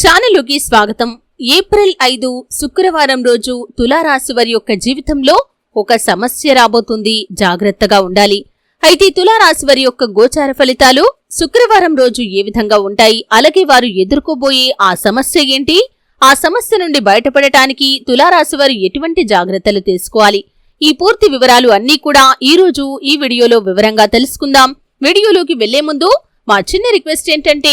ఛానలుకి స్వాగతం. ఏప్రిల్ ఐదు శుక్రవారం రోజు తులారాశి వారి యొక్క జీవితంలో ఒక సమస్య రాబోతుంది. జాగ్రత్తగా ఉండాలి. అయితే తులారాశి వారి యొక్క గోచార ఫలితాలు శుక్రవారం రోజు ఏ విధంగా ఉంటాయి? అలాగే వారు ఎదుర్కోబోయే ఆ సమస్య ఏంటి? ఆ సమస్య నుండి బయటపడటానికి తులారాశి వారు ఎటువంటి జాగ్రత్తలు తీసుకోవాలి? ఈ పూర్తి వివరాలు అన్నీ కూడా ఈ రోజు ఈ వీడియోలో వివరంగా తెలుసుకుందాం. వీడియోలోకి వెళ్ళే ముందు మా చిన్న రిక్వెస్ట్ ఏంటంటే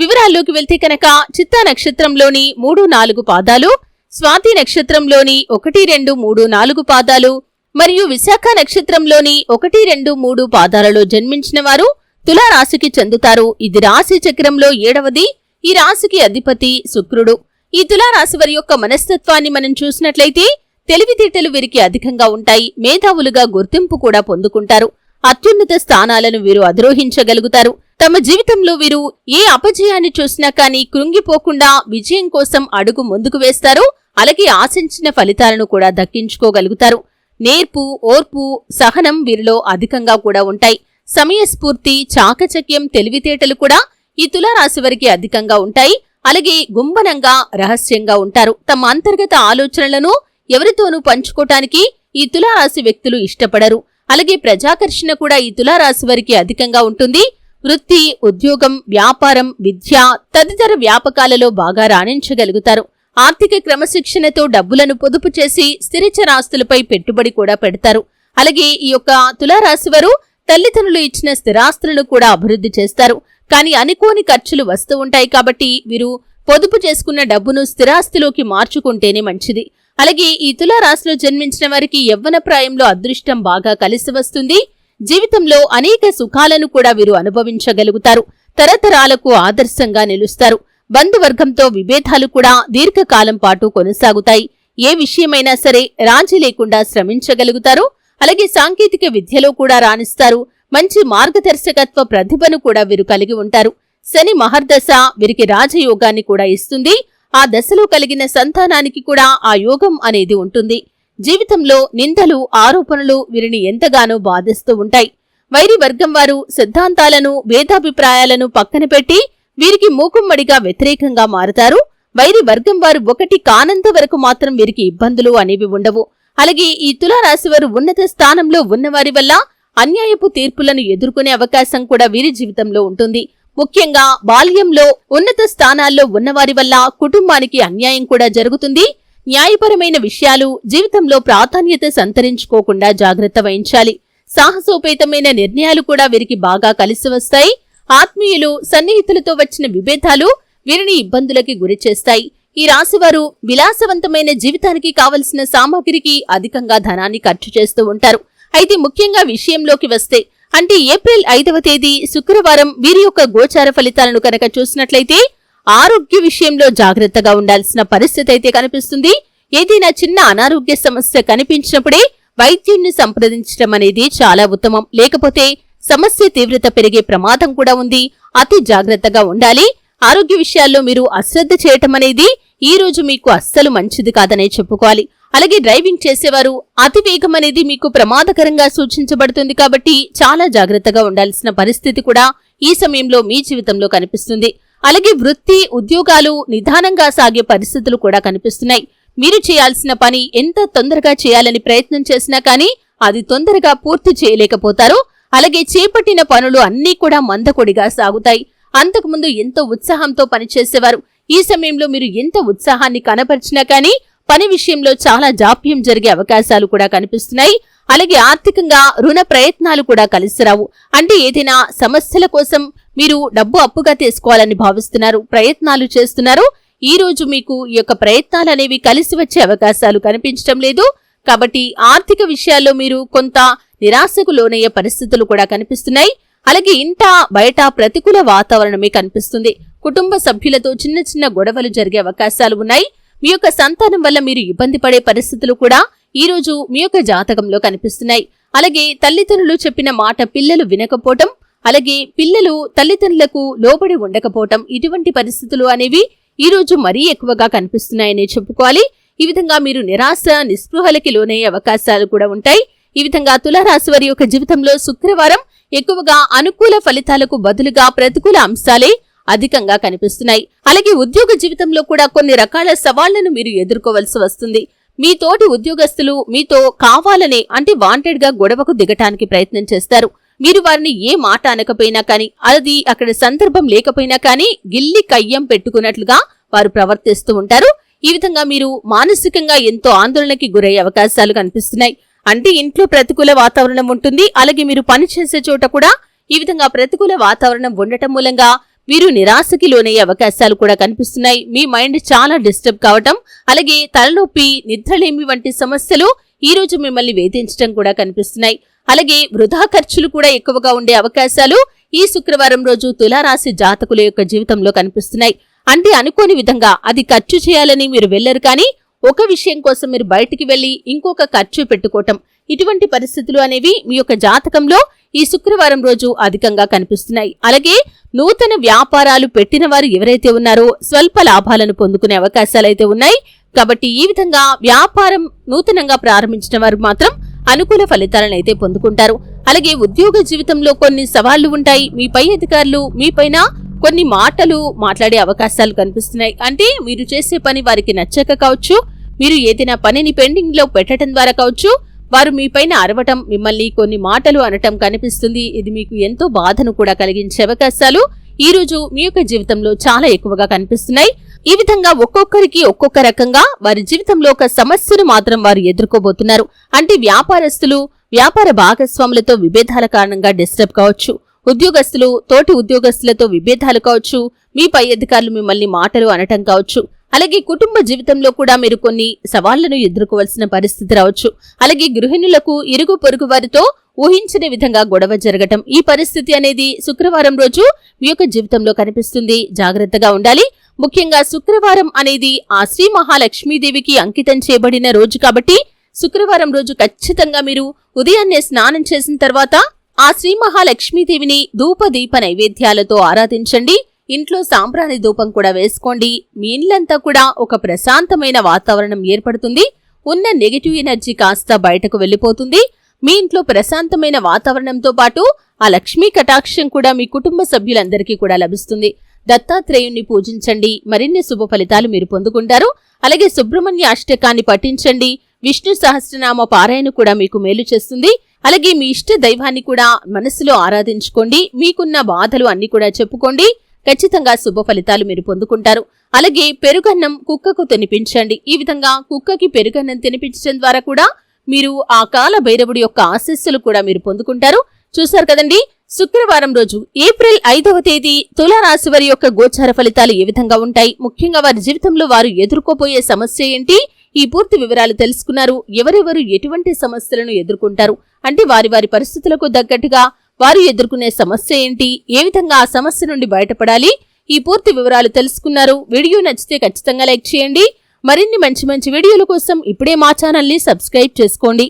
వివరాల్లోకి వెళ్తే కనుక చిత్తా నక్షత్రంలోని మూడు నాలుగు పాదాలు స్వాతి నక్షత్రంలోని ఒకటి రెండు మూడు నాలుగు పాదాలు మరియు విశాఖ నక్షత్రంలోని ఒకటి రెండు మూడు పాదాలలో జన్మించిన వారు తులారాశికి చెందుతారు. ఇది రాశి చక్రంలో ఏడవది. ఈ రాశికి అధిపతి శుక్రుడు. ఈ తులారాశి వారి యొక్క మనస్తత్వాన్ని మనం చూసినట్లయితే తెలివితేటలు వీరికి అధికంగా ఉంటాయి. మేధావులుగా గుర్తింపు కూడా పొందుకుంటారు. అత్యున్నత స్థానాలను వీరు అధిరోహించగలుగుతారు. తమ జీవితంలో వీరు ఏ అపజయాన్ని చూసినా కానీ కృంగిపోకుండా విజయం కోసం అడుగు ముందుకు వేస్తారు. అలాగే ఆశించిన ఫలితాలను కూడా దక్కించుకోగలుగుతారు. నేర్పు ఓర్పు సహనం వీరిలో అధికంగా కూడా ఉంటాయి. సమయస్ఫూర్తి చాకచక్యం తెలివితేటలు కూడా ఈ తులారాశి వారికి అధికంగా ఉంటాయి. అలాగే గుంబనంగా రహస్యంగా ఉంటారు. తమ అంతర్గత ఆలోచనలను ఎవరితోనూ పంచుకోటానికి ఈ తులారాశి వ్యక్తులు ఇష్టపడరు. అలాగే ప్రజాకర్షణ కూడా ఈ తులారాశి వారికి అధికంగా ఉంటుంది. వృత్తి ఉద్యోగం వ్యాపారం విద్య తదితర వ్యాపకాలలో బాగా రాణించగలుగుతారు. ఆర్థిక క్రమశిక్షణతో డబ్బులను పొదుపు చేసి స్థిరచరాస్తులపై పెట్టుబడి కూడా పెడతారు. అలాగే ఈ యొక్క తులారాశి వారు తల్లిదండ్రులు ఇచ్చిన స్థిరాస్తులను కూడా అభివృద్ధి చేస్తారు. కానీ అనుకోని ఖర్చులు వస్తూ ఉంటాయి కాబట్టి వీరు పొదుపు చేసుకున్న డబ్బును స్థిరాస్తిలోకి మార్చుకుంటేనే మంచిది. అలాగే ఈ తులారాశిలో జన్మించిన వారికి యవ్వన ప్రాయంలో అదృష్టం బాగా కలిసి వస్తుంది. జీవితంలో అనేక సుఖాలను కూడా వీరు అనుభవించగలుగుతారు. తరతరాలకు ఆదర్శంగా నిలుస్తారు. బంధువర్గంతో విభేదాలు కూడా దీర్ఘకాలం పాటు కొనసాగుతాయి. ఏ విషయమైనా సరే రాజీ లేకుండా శ్రమించగలుగుతారు. అలాగే సాంకేతిక విద్యలో కూడా రాణిస్తారు. మంచి మార్గదర్శకత్వ ప్రతిభను కూడా వీరు కలిగి ఉంటారు. శని మహర్దశ వీరికి రాజయోగాన్ని కూడా ఇస్తుంది. ఆ దశలో కలిగిన సంతానానికి కూడా ఆ యోగం అనేది ఉంటుంది. జీవితంలో నిందలు ఆరోపణలు వీరిని ఎంతగానో బాధిస్తూ ఉంటాయి. వైరి వర్గం వారు సిద్ధాంతాలను భేదాభిప్రాయాలను పక్కన పెట్టి వీరికి మూకుమ్మడిగా వ్యతిరేకంగా మారతారు. వైరి వర్గం వారు ఒకటి కానంత వరకు మాత్రం వీరికి ఇబ్బందులు అనేవి ఉండవు. అలాగే ఈ తులారాశి వారు ఉన్నత స్థానంలో ఉన్నవారి వల్ల అన్యాయపు తీర్పులను ఎదుర్కొనే అవకాశం కూడా వీరి జీవితంలో ఉంటుంది. ముఖ్యంగా బాల్యంలో ఉన్నత స్థానాల్లో ఉన్నవారి వల్ల కుటుంబానికి అన్యాయం కూడా జరుగుతుంది. న్యాయపరమైన విషయాలు జీవితంలో ప్రాధాన్యత సంతరించుకోకుండా జాగ్రత్త వహించాలి. సాహసోపేతమైన నిర్ణయాలు కూడా వీరికి బాగా కలిసి వస్తాయి. ఆత్మీయులు సన్నిహితులతో వచ్చిన విభేదాలు వీరిని ఇబ్బందులకి గురి చేస్తాయి. ఈ రాశివారు విలాసవంతమైన జీవితానికి కావలసిన సామాగ్రికి అధికంగా ధనాన్ని ఖర్చు చేస్తూ ఉంటారు. అయితే ముఖ్యంగా విషయంలోకి వస్తే అంటే ఏప్రిల్ ఐదవ తేదీ శుక్రవారం వీరి యొక్క గోచార ఫలితాలను కనుక చూసినట్లయితే ఆరోగ్య విషయంలో జాగ్రత్తగా ఉండాల్సిన పరిస్థితి అయితే కనిపిస్తుంది. ఏదైనా చిన్న అనారోగ్య సమస్య కనిపించినప్పుడే వైద్యుణ్ణి సంప్రదించడం అనేది చాలా ఉత్తమం. లేకపోతే సమస్య తీవ్రత పెరిగే ప్రమాదం కూడా ఉంది. అతి జాగ్రత్తగా ఉండాలి. ఆరోగ్య విషయాల్లో మీరు అశ్రద్ధ చేయటం అనేది ఈ రోజు మీకు అస్సలు మంచిది కాదనే చెప్పుకోవాలి. అలాగే డ్రైవింగ్ చేసేవారు అతి వేగం అనేది మీకు ప్రమాదకరంగా సూచించబడుతుంది కాబట్టి చాలా జాగ్రత్తగా ఉండాల్సిన పరిస్థితి కూడా ఈ సమయంలో మీ జీవితంలో కనిపిస్తుంది. అలాగే వృత్తి ఉద్యోగాలు నిదానంగా సాగే పరిస్థితులు కూడా కనిపిస్తున్నాయి. మీరు చేయాల్సిన పని ఎంత తొందరగా చేయాలని ప్రయత్నం చేసినా కానీ అది తొందరగా పూర్తి చేయలేకపోతారు. అలాగే చేపట్టిన పనులు అన్నీ కూడా మందకొడిగా సాగుతాయి. అంతకుముందు ఎంతో ఉత్సాహంతో పనిచేసేవారు. ఈ సమయంలో మీరు ఎంత ఉత్సాహాన్ని కనపరిచినా కానీ పని విషయంలో చాలా జాప్యం జరిగే అవకాశాలు కూడా కనిపిస్తున్నాయి. అలాగే ఆర్థికంగా రుణ ప్రయత్నాలు కూడా కలిసిరావు అంటే ఏదైనా సమస్యల కోసం మీరు డబ్బు అప్పుగా తీసుకోవాలని భావిస్తున్నారు ప్రయత్నాలు చేస్తున్నారు. ఈ రోజు మీకు ఈ యొక్క ప్రయత్నాలు అనేవి కలిసి వచ్చే అవకాశాలు కనిపించడం లేదు. కాబట్టి ఆర్థిక విషయాల్లో మీరు కొంత నిరాశకు లోనయ్యే పరిస్థితులు కూడా కనిపిస్తున్నాయి. అలాగే ఇంట బయట ప్రతికూల వాతావరణమే కనిపిస్తుంది. కుటుంబ సభ్యులతో చిన్న చిన్న గొడవలు జరిగే అవకాశాలు ఉన్నాయి. మీ యొక్క సంతానం వల్ల మీరు ఇబ్బంది పడే పరిస్థితులు కూడా ఈ రోజు మీ యొక్క జాతకంలో కనిపిస్తున్నాయి. అలాగే తల్లిదండ్రులు చెప్పిన మాట పిల్లలు వినకపోవటం అలాగే పిల్లలు తల్లిదండ్రులకు లోబడి ఉండకపోవటం ఇటువంటి పరిస్థితులు అనేవి ఈ రోజు మరీ ఎక్కువగా కనిపిస్తున్నాయని చెప్పుకోవాలి. ఈ విధంగా మీరు నిరాశ నిస్పృహలకి లోనయ్యే అవకాశాలు కూడా ఉంటాయి. ఈ విధంగా తులారాశి వారి యొక్క జీవితంలో శుక్రవారం ఎక్కువగా అనుకూల ఫలితాలకు బదులుగా ప్రతికూల అంశాలే అధికంగా కనిపిస్తున్నాయి. అలాగే ఉద్యోగ జీవితంలో కూడా కొన్ని రకాల సవాళ్ళను మీరు ఎదుర్కోవలసి వస్తుంది. మీ తోటి ఉద్యోగస్తులు మీతో కావాలనే అంటే వాంటెడ్గా గొడవకు దిగటానికి ప్రయత్నం చేస్తారు. మీరు వారిని ఏ మాట అనకపోయినా కానీ అది అక్కడ సందర్భం లేకపోయినా కానీ గిల్లి కయ్యం పెట్టుకున్నట్లుగా వారు ప్రవర్తిస్తూ ఉంటారు. ఈ విధంగా మీరు మానసికంగా ఎంతో ఆందోళనకి గురయ్యే అవకాశాలు కనిపిస్తున్నాయి. అంటే ఇంట్లో ప్రతికూల వాతావరణం ఉంటుంది. అలాగే మీరు పనిచేసే చోట కూడా ఈ విధంగా ప్రతికూల వాతావరణం ఉండటం మూలంగా మీరు నిరాశకి లోనయ్యే అవకాశాలు కూడా కనిపిస్తున్నాయి. మీ మైండ్ చాలా డిస్టర్బ్ కావటం అలాగే తలనొప్పి నిద్రలేమి వంటి సమస్యలు ఈ రోజు మిమ్మల్ని వేధించడం కూడా కనిపిస్తున్నాయి. అలాగే వృధా ఖర్చులు కూడా ఎక్కువగా ఉండే అవకాశాలు ఈ శుక్రవారం రోజు తులారాశి జాతకుల యొక్క జీవితంలో కనిపిస్తున్నాయి. అంటే అనుకోని విధంగా అది ఖర్చు చేయాలని మీరు వెళ్ళరు కానీ ఒక విషయం కోసం మీరు బయటికి వెళ్ళి ఇంకొక ఖర్చు పెట్టుకోవటం. ఇటువంటి పరిస్థితులు అనేవి మీ యొక్క జాతకంలో ఈ శుక్రవారం రోజు అధికంగా కనిపిస్తున్నాయి. అలాగే నూతన వ్యాపారాలు పెట్టిన వారు ఎవరైతే ఉన్నారో స్వల్ప లాభాలను పొందుకునే అవకాశాలైతే ఉన్నాయి. కాబట్టి ఈ విధంగా వ్యాపారం నూతనంగా ప్రారంభించిన వారు మాత్రం అనుకూల ఫలితాలను అయితే పొందుకుంటారు. అలాగే ఉద్యోగ జీవితంలో కొన్ని సవాళ్ళు ఉంటాయి. మీ పై అధికారులు మీపైన కొన్ని మాటలు మాట్లాడే అవకాశాలు కనిపిస్తున్నాయి. అంటే మీరు చేసే పని వారికి నచ్చక కావచ్చు మీరు ఏదైనా పనిని పెండింగ్లో పెట్టడం ద్వారా కావచ్చు వారు మీపైన అరవటం మిమ్మల్ని కొన్ని మాటలు అనటం కనిపిస్తుంది. ఇది మీకు ఎంతో బాధను కూడా కలిగించే అవకాశాలు ఈ రోజు మీ యొక్క జీవితంలో చాలా ఎక్కువగా కనిపిస్తున్నాయి. ఈ విధంగా ఒక్కొక్కరికి ఒక్కొక్క రకంగా వారి జీవితంలో ఒక సమస్యను మాత్రం వారు ఎదుర్కోబోతున్నారు. అంటే వ్యాపారస్తులు వ్యాపార భాగస్వాములతో విభేదాల కారణంగా డిస్టర్బ్ కావచ్చు. ఉద్యోగస్తులు తోటి ఉద్యోగస్తులతో విభేదాలు కావచ్చు. మీ పై అధికారులు మిమ్మల్ని మాటలు అనటం కావచ్చు. అలాగే కుటుంబ జీవితంలో కూడా మీరు కొన్ని సవాళ్ళను ఎదుర్కోవాల్సిన పరిస్థితి రావచ్చు. అలాగే గృహిణులకు ఇరుగు పొరుగు వారితో ఊహించని విధంగా గొడవ జరగటం. ఈ పరిస్థితి అనేది శుక్రవారం రోజు మీ యొక్క జీవితంలో కనిపిస్తుంది. జాగ్రత్తగా ఉండాలి. ముఖ్యంగా శుక్రవారం అనేది ఆ శ్రీ మహాలక్ష్మీదేవికి అంకితం చేయబడిన రోజు కాబట్టి శుక్రవారం రోజు ఖచ్చితంగా మీరు ఉదయాన్నే స్నానం చేసిన తర్వాత ఆ శ్రీ మహాలక్ష్మీదేవిని ధూపదీప నైవేద్యాలతో ఆరాధించండి. ఇంట్లో సాంబ్రాణి ధూపం కూడా వేసుకోండి. మీ ఇల్లంతా కూడా ఒక ప్రశాంతమైన వాతావరణం ఏర్పడుతుంది. ఉన్న నెగటివ్ ఎనర్జీ కాస్త బయటకు వెళ్ళిపోతుంది. మీ ఇంట్లో ప్రశాంతమైన వాతావరణంతో పాటు ఆ లక్ష్మీ కటాక్షం కూడా మీ కుటుంబ సభ్యులందరికీ కూడా లభిస్తుంది. దత్తాత్రేయుణ్ణి పూజించండి. మరిన్ని శుభ ఫలితాలు మీరు పొందుకుంటారు. అలాగే సుబ్రహ్మణ్య అష్టకాన్ని పఠించండి. విష్ణు సహస్రనామ పారాయణ కూడా మీకు మేలు చేస్తుంది. అలాగే మీ ఇష్ట దైవాన్ని కూడా మనసులో ఆరాధించుకోండి. మీకున్న బాధలు అన్ని కూడా చెప్పుకోండి. ఖచ్చితంగా శుభ ఫలితాలు మీరు పొందుకుంటారు. అలాగే పెరుగన్నం కుక్కకు తినిపించండి. ఈ విధంగా కుక్కకి పెరుగన్నం తినిపించడం ద్వారా కూడా మీరు ఆ కాల భైరవుడి యొక్క ఆశస్సులు కూడా మీరు పొందుకుంటారు. చూశారు కదండి? శుక్రవారం రోజు ఏప్రిల్ ఐదవ తేదీ తులారాశి వారి యొక్క గోచార ఫలితాలు ఏ విధంగా ఉంటాయి? ముఖ్యంగా వారి జీవితంలో వారు ఎదుర్కోబోయే సమస్య ఏంటి? ఈ పూర్తి వివరాలు తెలుసుకున్నారు. ఎవరెవరు ఎటువంటి సమస్యలను ఎదుర్కొంటారు? అంటే వారి వారి పరిస్థితులకు తగ్గట్టుగా వారు ఎదుర్కొనే సమస్య ఏంటి? ఏ విధంగా ఆ సమస్య నుండి బయటపడాలి? ఈ పూర్తి వివరాలు తెలుసుకున్నారు. వీడియో నచ్చితే ఖచ్చితంగా లైక్ చేయండి. మరిన్ని మంచి మంచి వీడియోల కోసం ఇప్పుడే మా ఛానల్ని సబ్స్క్రైబ్ చేసుకోండి.